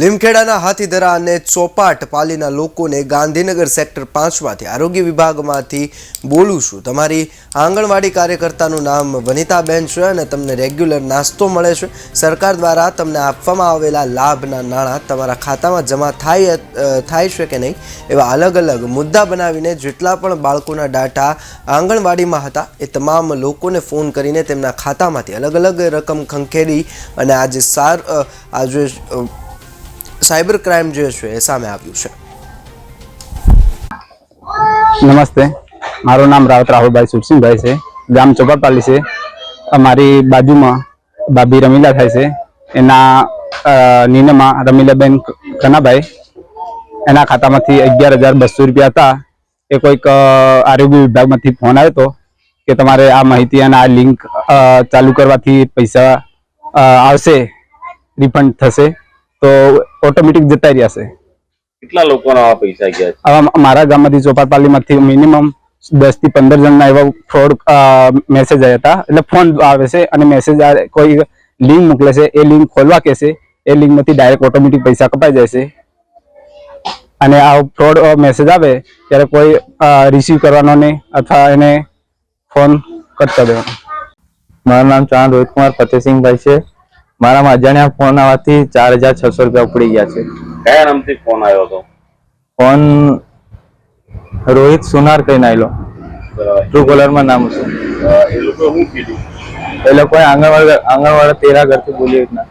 લીમખેડાના હાથીધરા અને ચોપાટ પાલીના લોકોને ગાંધીનગર સેક્ટર પાંચમાંથી આરોગ્ય વિભાગમાંથી બોલું છું. તમારી આંગણવાડી કાર્યકર્તાનું નામ વનિતાબેન છે અને તમને રેગ્યુલર નાસ્તો મળે છે. સરકાર દ્વારા તમને આપવામાં આવેલા લાભના નાણાં તમારા ખાતામાં જમા થાય થાય છે કે નહીં? એવા અલગ અલગ મુદ્દા બનાવીને જેટલા પણ બાળકોના ડાટા આંગણવાડીમાં હતા, એ તમામ લોકોને ફોન કરીને તેમના ખાતામાંથી અલગ અલગ રકમ ખંખેરી અને આજે સાર આજે સાયબર ક્રાઇમ જે છે એ સામે આવ્યું છે. નમસ્તે. મારું નામ રાવત રાહુલભાઈ સુરસિંહભાઈ છે. ગામ ચોપાપાલી છે. અમારી બાજુમાં ભાભી રમીલા થાય છે. એના નીનામાં રમીલાબેન કનાભાઈ. એના ખાતામાંથી અગિયાર હજાર બસો રૂપિયા હતા. એ કોઈક આરોગ્ય વિભાગમાંથી ફોન આવ્યો હતો કે તમારે આ માહિતી અને આ લિંક ચાલુ કરવાથી પૈસા આવશે, રિફંડ થશે. તો ઓટોમેટિક જતા રહ્યા છે કેટલા લોકોના આવા પૈસા ગયા છે? આવા મારા ગામમાંથી ચોપાટપાલીમાંથી મિનિમમ દસથી પંદર જણના એવા ફ્રોડ મેસેજ આવ્યા હતા. એટલે ફોન આવે છે અને મેસેજ કોઈ લિંક મોકલે છે એ લિંક ખોલવા કે છે એ લિંકમાંથી ડાયરેક્ટ ઓટોમેટિક પૈસા કપાઈ જાય છે. અને આ ફ્રોડ મેસેજ આવે ત્યારે કોઈ રિસીવ કરવાનો નહીં અથવા એને ફોન કટ કરી દેવાનો મારું નામ ચાંદ રોહિત કુમાર ફતેહસિંહભાઈ છે. મારામાં અજાણ્યા ફોન આવવાથી ચાર હજાર છસો રૂપિયા ઉપડી ગયા છે. કયા નામથી ફોન આવ્યો હતો? ફોન રોહિત સુનાર કઈ નાયલો. ટ્રુ કોલરમાં નામ છે એ લોકો શું કીધું? એ લોકોએ આંગણવાડી આંગણવાડી તેરા ઘરથી બોલી રીતના.